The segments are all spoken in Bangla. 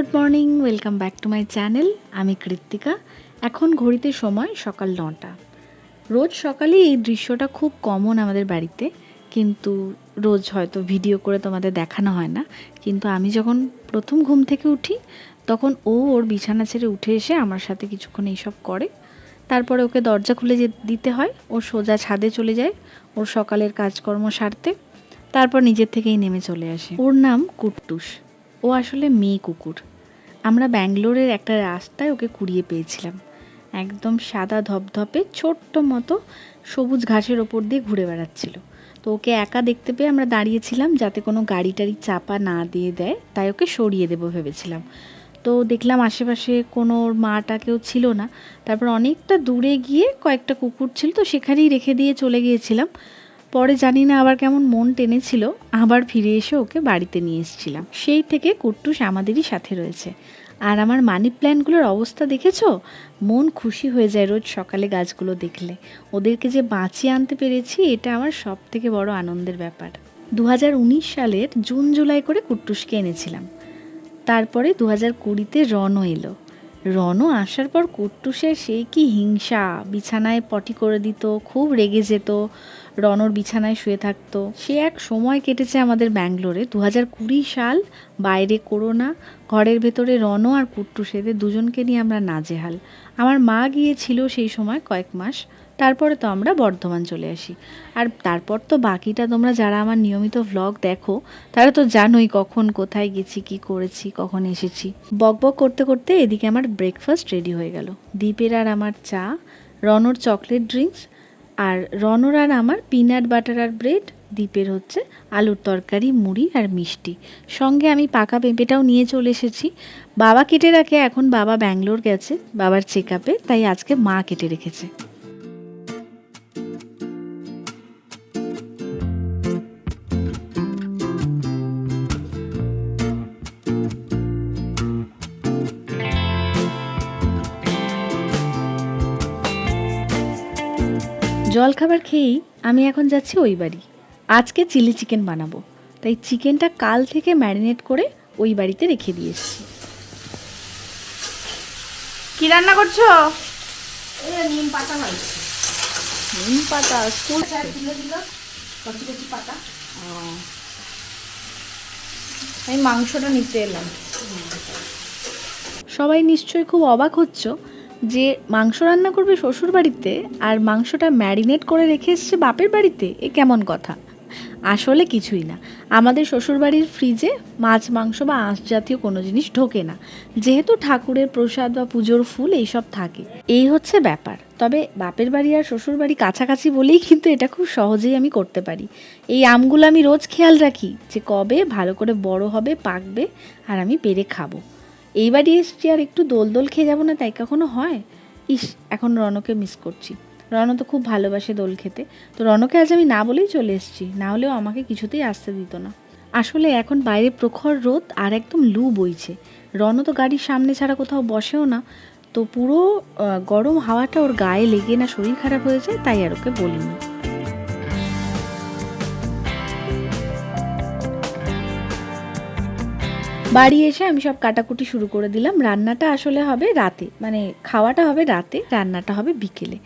Good morning, welcome back to my channel. আমি কৃত্তিকা। এখন ঘড়িতে সময় সকাল নটা। রোজ সকালে এই দৃশ্যটা খুব কমন আমাদের বাড়িতে, কিন্তু রোজ হয়তো ভিডিও করে তোমাদের দেখানো হয় না। কিন্তু আমি যখন প্রথম ঘুম থেকে উঠি, তখন ও ওর বিছানা ছেড়ে উঠে এসে আমার সাথে কিছুক্ষণ এইসব করে। তারপরে ওকে দরজা খুলে যে দিতে হয়, ও সোজা ছাদে চলে যায় ওর সকালের কাজকর্ম সারতে। তারপর নিজের থেকেই নেমে চলে আসে। ওর নাম কুট্টুস। ও আসলে মেয়ে কুকুর। আমরা ব্যাঙ্গালোরের একটা রাস্তায় ওকে কুড়িয়ে পেয়েছিলাম। একদম সাদা ধপধপে ছোট্ট মতো সবুজ ঘাসের ওপর দিয়ে ঘুরে বেড়াচ্ছিল। তো ওকে একা দেখতে পেয়ে আমরা দাঁড়িয়েছিলাম যাতে কোনো গাড়ি টাড়ি চাপা না দিয়ে দেয়, তাই ওকে সরিয়ে দেবো ভেবেছিলাম। তো দেখলাম আশেপাশে কোনো মাটা কেউ ছিল না। তারপর অনেকটা দূরে গিয়ে কয়েকটা কুকুর ছিল, তো সেখানেই রেখে দিয়ে চলে গিয়েছিলাম। পরে জানি না আবার কেমন মন টেনেছিল, আবার ফিরে এসে ওকে বাড়িতে নিয়ে এসেছিলাম। সেই থেকে কুট্টুস আমাদেরই সাথে রয়েছে। আর আমার মানি প্ল্যান্টগুলোর অবস্থা দেখেছ? মন খুশি হয়ে যায় রোজ সকালে গাছগুলো দেখলে। ওদেরকে যে বাঁচিয়ে আনতে পেরেছি, এটা আমার সব থেকে বড় আনন্দের ব্যাপার। দু হাজার উনিশ সালের জুন, জুলাই করে কুট্টুসকে এনেছিলাম। তারপরে দু হাজার কুড়িতে রনও এলো। রনও আসার পর কুট্টুসের সেই কি হিংসা, বিছানায় পটি করে দিত, খুব রেগে যেত। রনর বিছানায় শুয়ে থাকতো। সে এক সময় কেটেছে আমাদের ব্যাঙ্গলোরে। দু হাজার কুড়ি সাল বাইরে করোনা, ঘরের ভেতরে রনও আর কুট্টু সেদে দুজনকে নিয়ে আমরা নাজেহাল। আমার মা গিয়েছিল সেই সময় কয়েক মাস। তারপরে তো আমরা বর্ধমান চলে আসি। আর তারপর তো বাকিটা তোমরা যারা আমার নিয়মিত ভ্লগ দেখো, তারা তো জানোই কখন কোথায় গেছি, কি করেছি, কখন এসেছি। বক বক করতে করতে এদিকে আমার ব্রেকফাস্ট রেডি হয়ে গেল। দ্বীপের আর আমার চা, রনর চকলেট ড্রিঙ্কস আর রনর আর আমার পিনাট বাটার আর ব্রেড দ্বীপের হচ্ছে আলুর তরকারি, মুড়ি আর মিষ্টি। সঙ্গে আমি পাকা পেঁপেটাও নিয়ে চলে এসেছি। বাবা কেটে রাখে, এখন বাবা ব্যাঙ্গলোর গেছে, বাবার চেক আপে তাই আজকে মা কেটে রেখেছে। জলখাবার খেয়েই আমি এখন যাচ্ছি ওই বাড়ি। আজকে চিলি চিকেন বানাবো। তাই চিকেনটা কাল থেকে ম্যারিনেট করে ওই বাড়িতে রেখে দিয়ে এসেছি। কি রান্না করছ? নিম পাতা নিম পাতা স্কুল তুলে দিল কচি কচি পাতা আমি মাংসটা নিতে এলাম। সবাই নিশ্চয়ই খুব অবাক হচ্ছ যে মাংস রান্না করবে শ্বশুর বাড়িতে আর মাংসটা ম্যারিনেট করে রেখে এসছে বাপের বাড়িতে, এ কেমন কথা? আসলে কিছুই না। আমাদের শ্বশুরবাড়ির ফ্রিজে মাছ, মাংস বা আঁশ জাতীয় কোনো জিনিস ঢোকে না। যেহেতু ঠাকুরের প্রসাদ বা পুজোর ফুল এইসব থাকে। এই হচ্ছে ব্যাপার। তবে বাপের বাড়ি আর শ্বশুর বাড়ি কাছাকাছি বলেই কিন্তু এটা খুব সহজেই আমি করতে পারি। এই আমগুলো আমি রোজ খেয়াল রাখি যে কবে ভালো করে বড় হবে, পাকবে আর আমি পেরে খাব। এই বাড়ি এসছি আর একটু দোল দোল খেয়ে যাব না, তাই কখনো হয়? ইস, এখন রনকে মিস করছি। রণ তো খুব ভালোবাসে দোল খেতে। তো রনকে আজ আমি না বলেই চলে এসেছি, না হলেও আমাকে কিছুতেই আসতে দিত না। আসলে এখন বাইরে প্রখর রোদ আর একদম লু বইছে। রণ তো গাড়ির সামনে ছাড়া কোথাও বসেও না। তো পুরো গরম হাওয়াটা ওর গায়ে লেগে না শরীর খারাপ হয়ে যায় তাই আর ওকে বলিনি। বাড়ি এসে আমি সব কাটাকুটি শুরু করে দিলাম। রান্নাটা আসলে হবে রাতে। মানে খাওয়াটা হবে রাতে, রান্নাটা হবে বিকেলে।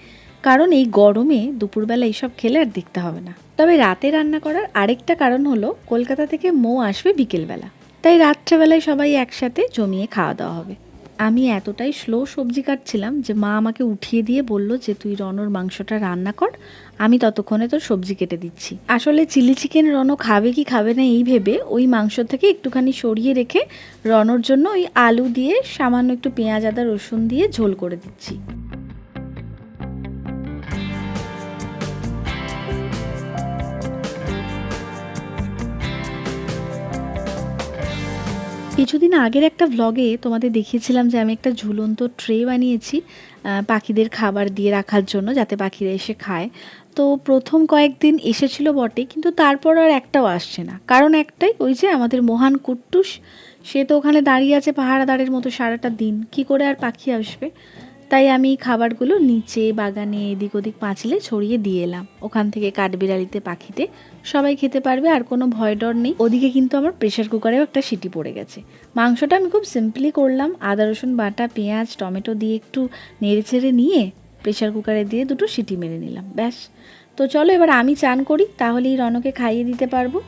কারণ এই গরমে দুপুরবেলা এইসব খেলে আর দেখতে হবে না। তবে রাতে রান্না করার আরেকটা কারণ হলো, কলকাতা থেকে মৌ আসবে বিকেলবেলা। তাই রাত্রেবেলায় সবাই একসাথে জমিয়ে খাওয়া দাওয়া হবে। আমি এতটাই স্লো সবজি কাটছিলাম যে মা আমাকে উঠিয়ে দিয়ে বলল যে, তুই রনর মাংসটা রান্না কর, আমি ততক্ষণে তোর সবজি কেটে দিচ্ছি। আসলে চিলি চিকেন রনো খাবে কি খাবে না এই ভেবে ওই মাংস থেকে একটুখানি সরিয়ে রেখে রনর জন্য ওই আলু দিয়ে সামান্য একটু পেঁয়াজ, আদা, রসুন দিয়ে ঝোল করে দিচ্ছি। কিছুদিন আগের একটা ভ্লগে তোমাদের দেখিয়েছিলাম যে আমি একটা ঝুলন্ত ট্রে বানিয়েছি পাখিদের খাবার দিয়ে রাখার জন্য যাতে পাখিরা এসে খায়। তো প্রথম কয়েকদিন এসেছিল বটে, কিন্তু তারপর আর একটাও আসছে না। কারণ একটাই, ওই যে আমাদের মহান কুট্টুস, সে তো ওখানে দাঁড়িয়ে আছে পাহারাদারের মতো সারাটা দিন। কি করে আর পাখি আসবে? তাই আমি খাবারগুলো নিচে, বাগানে, এদিক ওদিক পাঁচিলে ছড়িয়ে দিয়ে এলাম। ওখান থেকে কাঠবিড়ালিতে, পাখিতে সবাই খেতে পারবে, আর কোনো ভয় ডর নেই। ওদিকে কিন্তু আমার প্রেশার কুকারেও একটা সিটি পড়ে গেছে। মাংসটা আমি খুব সিম্পলি করলাম। আদা, রসুন বাটা, পেঁয়াজ, টমেটো দিয়ে একটু নেড়ে চেড়ে নিয়ে প্রেশার কুকারে দিয়ে দুটো সিটি মেরে নিলাম। ব্যাস। তো চলো এবার আমি চান করি, তাহলেই রনকে খাইয়ে দিতে পারব।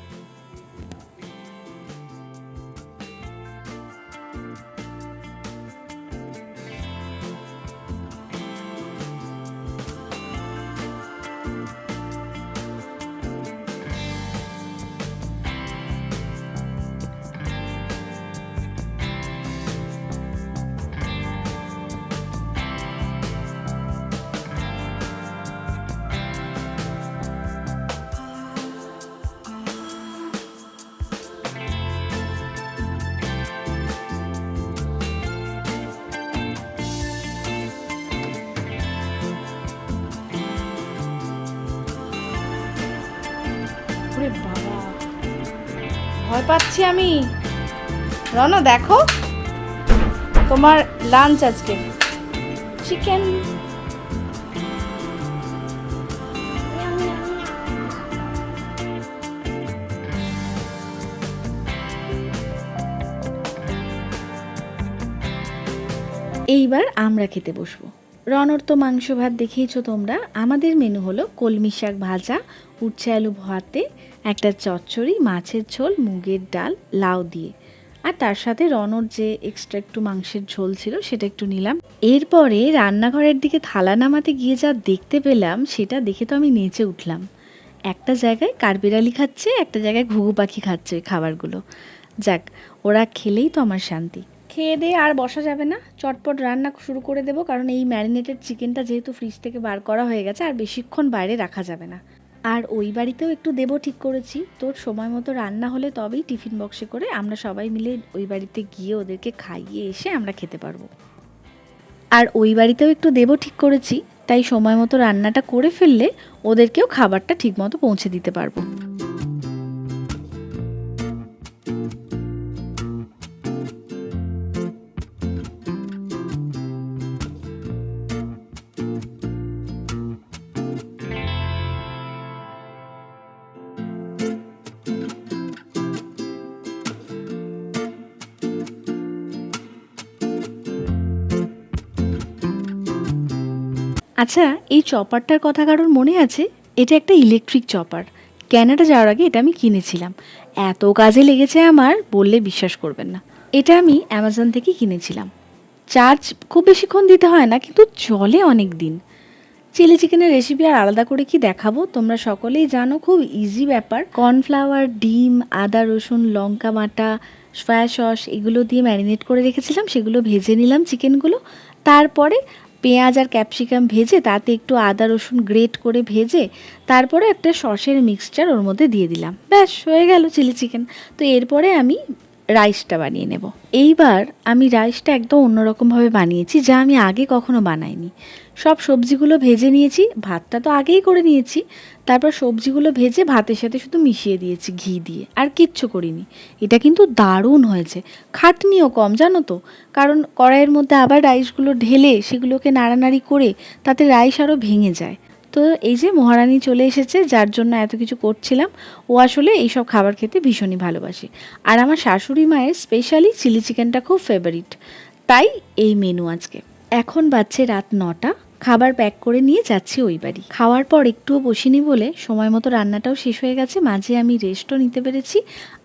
ভয় পাচ্ছি আমি। রনা দেখো। তোমার লাঞ্চ আজকে। চিকেন এইবার আমরা খেতে বসবো। রনর তো মাংস ভাত দেখিয়েছো তোমরা। আমাদের মেনু হলো কলমি শাক ভাজা, উচ্ছে আলু ভাতে একটা চচ্চড়ি, মাছের ঝোল, মুগের ডাল, লাউ দিয়ে। আর তার সাথে রনর যে এক্সট্রা একটু মাংসের ঝোল ছিল সেটা একটু নিলাম। এরপরে রান্নাঘরের দিকে থালা নামাতে গিয়ে যা দেখতে পেলাম, সেটা দেখে তো আমি নেচে উঠলাম। একটা জায়গায় কাঠবিড়ালি খাচ্ছে, একটা জায়গায় ঘুঘু পাখি খাচ্ছে ওই খাবারগুলো। যাক, ওরা খেলেই তো আমার শান্তি। খেয়ে দিয়ে আর বসা যাবে না। চটপট রান্না শুরু করে দেবো, কারণ এই ম্যারিনেটেড চিকেনটা যেহেতু ফ্রিজ থেকে বার করা হয়ে গেছে, আর বেশিক্ষণ বাইরে রাখা যাবে না। আর ওই বাড়িতেও একটু দেবো, ঠিক করেছি। তোর সময় মতো রান্না হলে তবেই টিফিন বক্সে করে আমরা সবাই মিলে ওই বাড়িতে গিয়ে ওদেরকে খাইয়ে এসে আমরা খেতে পারব। আর ওই বাড়িতেও একটু দেবো, ঠিক করেছি। তাই সময় মতো রান্নাটা করে ফেললে ওদেরকেও খাবারটা ঠিক মতো পৌঁছে দিতে পারব। আচ্ছা এই চপারটার কথা কারোর মনে আছে? এটা একটা ইলেকট্রিক চপার। ক্যানাডা যাওয়ার আগে এটা আমি কিনেছিলাম। এত কাজে লেগেছে আমার, বললে বিশ্বাস করবেন না। এটা আমি অ্যামাজন থেকে কিনেছিলাম। চার্জ খুব বেশিক্ষণ দিতে হয় না, কিন্তু চলে অনেক দিন চিলি চিকেনের রেসিপি আর আলাদা করে কি দেখাবো? তোমরা সকলেই জানো, খুব ইজি ব্যাপার। কর্নফ্লাওয়ার ডিম, আদা, রসুন, লঙ্কা বাটা সয়া সস এগুলো দিয়ে ম্যারিনেট করে রেখেছিলাম, সেগুলো ভেজে নিলাম চিকেনগুলো তারপরে পেঁয়াজ আর ক্যাপসিকাম ভেজে তাতে একটু আদা, রসুন গ্রেট করে ভেজে তারপরে একটা সসের মিক্সচার ওর মধ্যে দিয়ে দিলাম। ব্যাস, হয়ে গেল চিলি চিকেন তো এরপরে আমি রাইসটা বানিয়ে নেব। এইবার আমি রাইসটা একদম অন্যরকমভাবে বানিয়েছি, যা আমি আগে কখনো বানাইনি। সব সবজিগুলো ভেজে নিয়েছি, ভাতটা তো আগেই করে নিয়েছি। তারপর সবজিগুলো ভেজে ভাতের সাথে শুধু মিশিয়ে দিয়েছি ঘি দিয়ে, আর কিচ্ছু করিনি। এটা কিন্তু দারুণ হয়েছে। খাটনিও কম, জানো তো? কারণ কড়াইয়ের মধ্যে আবার রাইসগুলো ঢেলে সেগুলোকে নাড়ানাড়ি করে তাতে রাইস আরও ভেঙে যায়। তো এই যে মহারানী চলে এসেছে, যার জন্য এত কিছু করছিলাম, ও আসলে এইসব খাবার খেতে ভীষণই ভালোবাসে। আর আমার শাশুড়ি মায়ের স্পেশালি চিলি চিকেনটা খুব ফেভারিট তাই এই মেনু আজকে। এখন বাজছে রাত নটা, খাবার প্যাক করে নিয়ে যাচ্ছি ওই বাড়ি। খাওয়ার পর একটুও বসিনি বলে সময় মতো রান্নাটাও শেষ হয়ে গেছে, মাঝে আমি রেস্টও নিতে পেরেছি,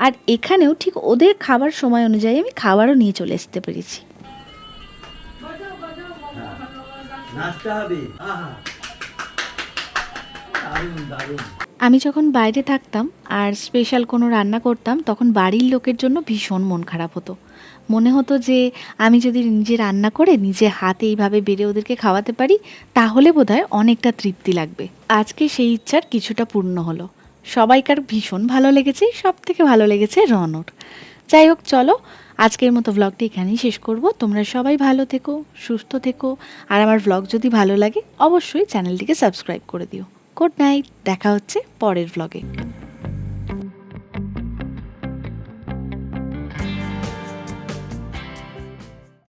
আর এখানেও ঠিক ওদের খাবার সময় অনুযায়ী আমি খাবারও নিয়ে চলে আসতে পেরেছি। হবে, আহা। আমি যখন বাইরে থাকতাম আর স্পেশাল কোনো রান্না করতাম, তখন বাড়ির লোকের জন্য ভীষণ মন খারাপ হতো। মনে হতো যে আমি যদি নিজে রান্না করে নিজে হাতে এইভাবে বেড়ে ওদেরকে খাওয়াতে পারি, তাহলে বোধহয় অনেকটা তৃপ্তি লাগবে। আজকে সেই ইচ্ছার কিছুটা পূর্ণ হলো। সবাইকার ভীষণ ভালো লেগেছে সব থেকে ভালো লেগেছে রনর। যাই হোক, চলো, আজকের মতো ভ্লগটি এখানেই শেষ করব। তোমরা সবাই ভালো থেকো, সুস্থ থেকো, আর আমার ভ্লগ যদি ভালো লাগে, অবশ্যই চ্যানেলটিকে সাবস্ক্রাইব করে দিও। গুড নাইট দেখা হচ্ছে পরের ভ্লগে